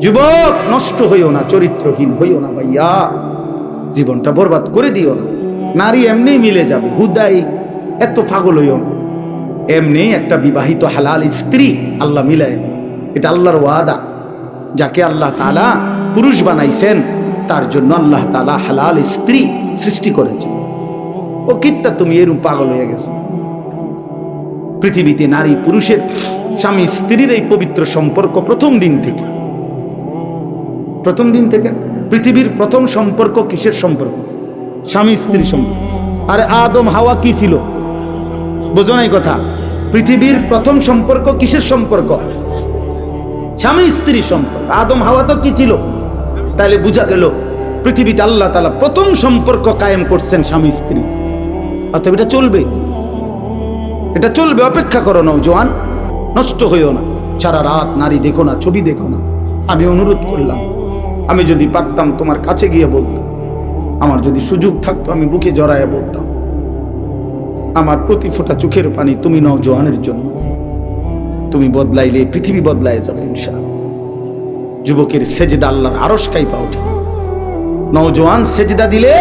যুবক, নষ্ট হইও না, চরিত্রহীন হইও না ভাইয়া। জীবনটা বরবাদ করে দিও না। নারী এমনি মিলে যাবে, হুদাই, এত পাগল হইও না। এমনি একটা বিবাহিত হালাল স্ত্রী আল্লাহ মিলাই এটা আল্লাহর ওয়াদা। যাকে আল্লাহ তালা পুরুষ বানাইছেন, তার জন্য আল্লাহ তালা হালাল স্ত্রী সৃষ্টি করেছে। ও কিত্তা তুমি এরম পাগল হয়ে গেছো। পৃথিবীতে নারী পুরুষের স্বামী স্ত্রীর এই পবিত্র সম্পর্ক প্রথম দিন থেকে। প্রথম দিন থেকে পৃথিবীর প্রথম সম্পর্ক কিসের সম্পর্ক? স্বামী স্ত্রী সম্পর্ক। আরে আদম, হাওয়া কি ছিল? বোঝো নাই কথা। পৃথিবীর প্রথম সম্পর্ক কিসের সম্পর্ক? স্বামী স্ত্রী সম্পর্ক। আদম, হাওয়া তো কি ছিল? তাহলে বোঝা গেল, পৃথিবীতে আল্লাহ তালা প্রথম সম্পর্ক কায়েম করছেন স্বামী, স্ত্রী। অতএব এটা চলবে। এটা চলবে, অপেক্ষা করো নৌজওয়ান নষ্ট হইও না। সারা রাত নারী দেখো না, ছবি দেখো না। আমি অনুরোধ করলাম। আমি যদি পারতাম তোমার কাছে গিয়ে বলতাম, আমার যদি সুযোগ থাকতো, আমি বুকে জড়ায় বলতাম, আমার প্রতি ফোঁটা চোখের পানি তুমি নৌজওয়ানের জন্য। তুমি বদলাইলে, পৃথিবী বদলায় যাবে ইনশাআল্লাহ। যুবকের সেজদা আল্লাহর আরস কাইপা ওঠে। নওজোয়ান সেজদা দিলে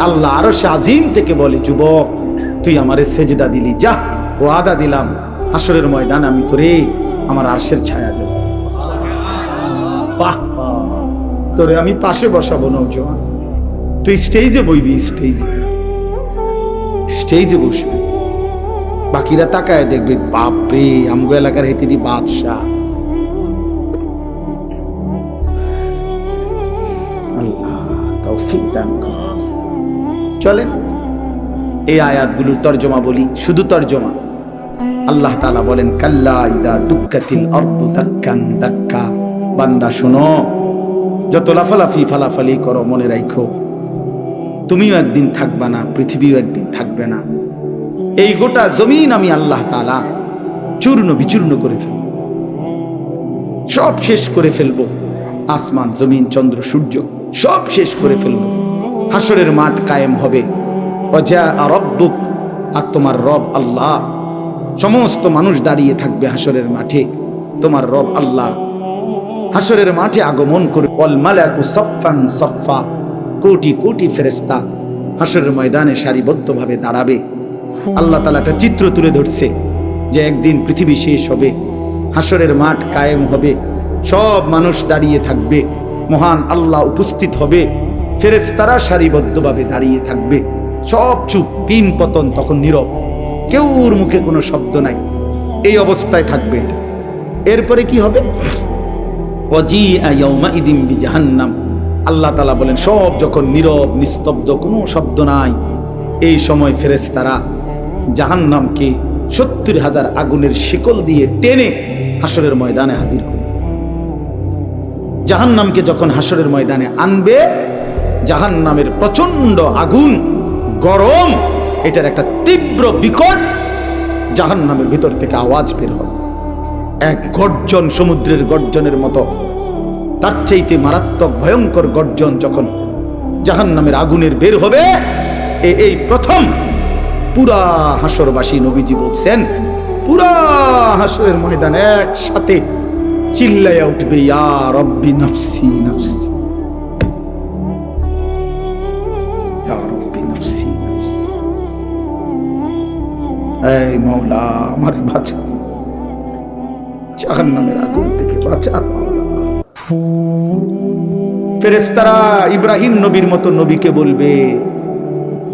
আল্লাহ আরশে আজিম থেকে বলে, যুবক, তুই আমারে সেজদা দিলি, যা ও আদা দিলাম। হাসরের ময়দান আমি তোরে আমার আরশের ছায়া দেব। বাহ। তোরে আমি পাশে বসাবো, নওজোয়ান। তুই স্টেজে বইবি স্টেজে স্টেজে বসবি। বাকিরা তাকায় দেখবে, বাপরে, আমগো এলাকার হেতিদি বাদশাহ। আল্লাহ, তৌফিক দান এই আয়াতগুলোর তর্জমা বলি, শুধু তর্জমা। আল্লাহ তাআলা বলেন, কাল্লা ইদা দুক্কাতিল আরদু দাক্কান দাক্কা। বান্দা, শোনো। যত লাফালাফি ফালাফালি করো, মনে রাখো তুমিও একদিন থাকবা না, পৃথিবীও একদিন থাকবে না। এই গোটা জমিন আমি আল্লাহ তালা চূর্ণ বিচূর্ণ করে ফেলব। সব শেষ করে ফেলব। আসমান, জমিন, চন্দ্র, সূর্য সব শেষ করে ফেলব। হাসরের মাঠ কায়েম হবে। অজা রব্বুক, আর তোমার রব আল্লাহ। সমস্ত মানুষ দাঁড়িয়ে থাকবে হাসরের মাঠে। তোমার রব আল্লাহ। হাসরের মাঠে আগমন করে অল মালাকু সফান সফা কোটি কোটি ফেরেস্তা হাসরের ময়দানে সারিবদ্ধভাবে দাঁড়াবে। আল্লাহ তালা একটা চিত্র তুলে ধরছে যে একদিন পৃথিবী শেষ হবে হাসরের মাঠ কায়েম হবে সব মানুষ দাঁড়িয়ে থাকবে মহান আল্লাহ উপস্থিত হবে ফেরেস্তারা সারিবদ্ধভাবে দাঁড়িয়ে থাকবে। সব চুপ পিন পতন তখন নীরব কেউর মুখে কোনো শব্দ নাই এই অবস্থায় থাকবে এটা। এরপরে কি হবে? জাহান্নাম আল্লাহ তালা বলেন, সব যখন নীরব, নিস্তব্ধ, কোনো শব্দ নাই, এই সময় ফেরেস ফেরেস্তারা জাহান্নামকে সত্তর হাজার আগুনের শিকল দিয়ে টেনে হাসরের ময়দানে হাজির করে জাহান্নামকে যখন হাসরের ময়দানে আনবে, জাহান্নামের প্রচণ্ড আগুন, গরম, এটার একটা তীব্র বিকট জাহান্নামের ভিতর থেকে আওয়াজ বের হবে। এক গর্জন সমুদ্রের গর্জনের মতো। তার চাইতে মারাত্মক ভয়ঙ্কর গর্জন যখন জাহান্নামের আগুনের বের হবে, এ- এই প্রথম পুরা হাসরবাসী নবীজি বলছেন, পুরা হাসরের ময়দান একসাথে চিল্লাইয়া উঠবে এই মৌলা, আমার বাঁচা জাহান্নামের আগুন থেকে ফেরেস্তারা ইব্রাহিম নবীর মতো নবীকে বলবে,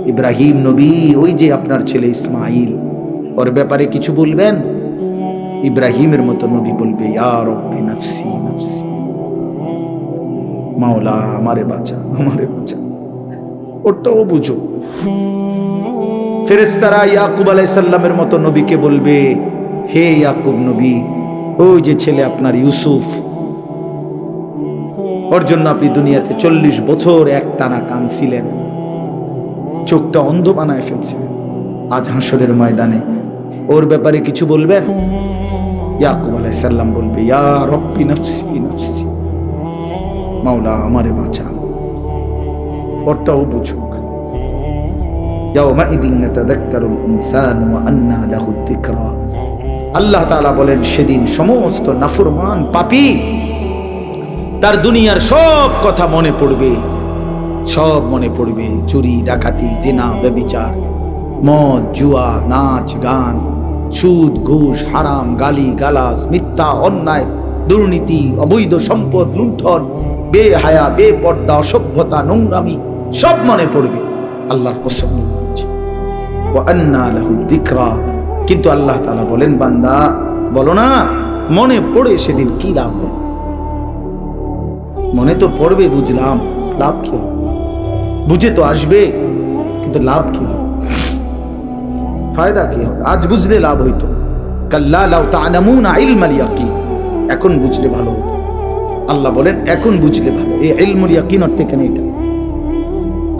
ইব্রাহিম নবী, ওই যে আপনার ছেলে ইসমাইল। ওর ব্যাপারে কিছু বলবেন? ইব্রাহিমের মতো নবী বলবে মাওলা, আমারে বাঁচা আমারে বাঁচা। ওটাও বুঝো। ফেরেস্তারা ইয়াকুব আলাইসাল্লামের মতো নবীকে বলবে, হে ইয়াকুব নবী ওই যে ছেলে আপনার ইউসুফ ওর জন্য আপনি দুনিয়াতে চল্লিশ বছর এক টানা কাঁদছিলেন চোখটা অন্ধ বানায় ফেলছিলেন আজ হাসরের ময়দানে ওর ব্যাপারে কিছু বলবেন ইয়াকুব আলাইসাল্লাম বলবে ইয়া রব্বি নফসি নফসি মাওলা আমারে বাঁচা ওরটাও বুঝুক يومئذ يتذكر الإنسان وأنى له الذكرى আল্লাহ তালা বলেন, সেদিন সমস্ত নাফরমান, পাপী, তার দুনিয়ার সব কথা মনে পড়বে সব মনে পড়বে চুরি, ডাকাতি, জেনা, ব্যবিচার, মদ, জুয়া, নাচ, গান, সুদ, ঘুষ, হারাম, গালি গালাস মিথ্যা, অন্যায়, দুর্নীতি, অবৈধ সম্পদ, লুণ্ঠন, বেহায়া, বেপর্দা, অসভ্যতা, নোংরামি, সব মনে পড়বে আল্লাহর কসম। ওয়া আন্না লাহু যিকরা। কিন্তু আল্লাহ তাআলা বলেন, বান্দা, বলো না, মনে পড়ে সেদিন কি লাভ হবে? মনে তো পড়বে, বুঝলাম, লাভ কি বুঝে তো আসবে, কিন্তু লাভ কি হবে? ফায়দা কি হবে? আজ বুঝলে লাভ হইতো। লাউ ইয়াকিন। এখন বুঝলে ভালো হতো। আল্লাহ বলেন, এখন বুঝলে ভালো। এটা।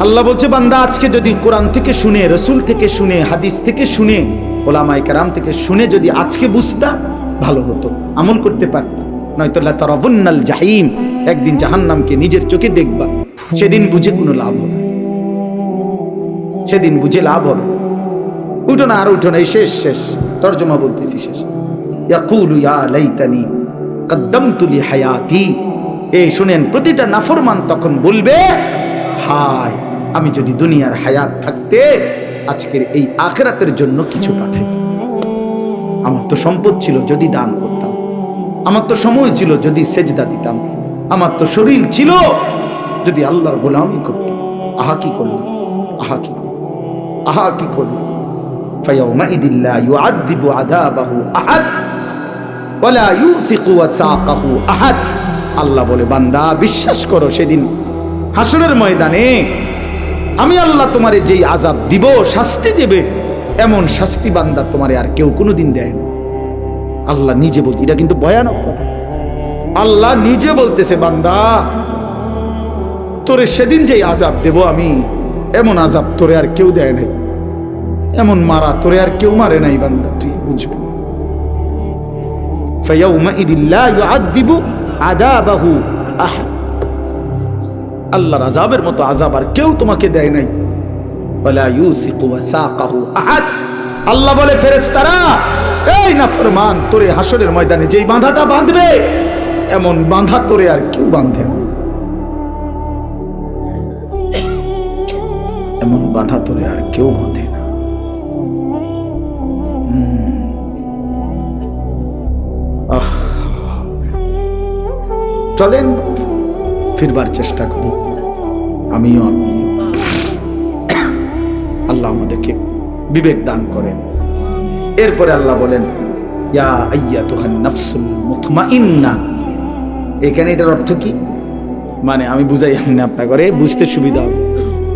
আল্লাহ বলছে, বান্দা, আজকে যদি কোরআন থেকে শুনে, রসুল থেকে শুনে, হাদিস থেকে শুনে ওলামাই কারাম থেকে শুনে যদি আজকে বুঝতা, ভালো হতো। আমল করতে পারতা। নয়তো লাতারাবুন্নাল জাহিম, একদিন জাহান্নামকে নিজের চোখে দেখবা। সেদিন বুঝে কোনো লাভ হবে সেদিন বুঝে লাভ হবে উঠো না আর উঠো না, এই শেষ শেষ। তর্জমা বলতেছি শেষ। ইয়াকুলু লাইতানি কদ্দামতু লি হায়াতি এই শুনেন, প্রতিটা নাফরমান তখন বলবে আমি যদি দুনিয়ার হায়াত থাকতে আজকের এই আখরাতের জন্য কিছু পাঠাই। আমার তো সম্পদ ছিল যদি দান করতাম। আমার তো সময় ছিল যদি সেজদা দিতাম। আমার তো শরীর ছিল যদি আল্লাহর গোলাম করতাম। আহা কি করলাম? আহা কি আহা কি করলাম? আল্লাহ বলে, বান্দা, বিশ্বাস করো সেদিন হাসনের ময়দানে আমি আল্লাহ তোমারে যেই আজাব দিব শাস্তি দেবে এমন শাস্তি বান্দা তোমারে আর কেউ কোনোদিন দেয় না আল্লাহ নিজে বলতে এটা কিন্তু ভয়ানক কথা আল্লাহ নিজে বলতেছে বান্দা তোরে সেদিন যেই আজাব দেব আমি এমন আজাব তোরে আর কেউ দেয় নাই এমন মারা তোরে আর কেউ মারে নাই বান্দা তুই বুঝবি فيومئذ لا يعذب عذابه أحد আল্লাহর আজাবের মতো আজাব আর কেউ তোমাকে দেয় নাই। আল্লাহ বলে, ফেরেশতারা, এই নাফরমান, তোরে হাসরের ময়দানে যেই বাঁধাটা বাঁধবে, এমন বাঁধা তোরে আর কেউ বাঁধে না। এমন বাঁধা তোরে আর কেউ বাঁধে না। চলেন। ফিরবার চেষ্টা করি আমিও আপনি আল্লাহ আমাদেরকে বিবেক দান করেন। এরপরে আল্লাহ বলেন, ইয়া আইয়া তোহান নাফসুল মুতমাইন্না। এখানে এটার অর্থ কি? মানে আমি বুঝাই এমনি আপনাকে বুঝতে সুবিধা হবে।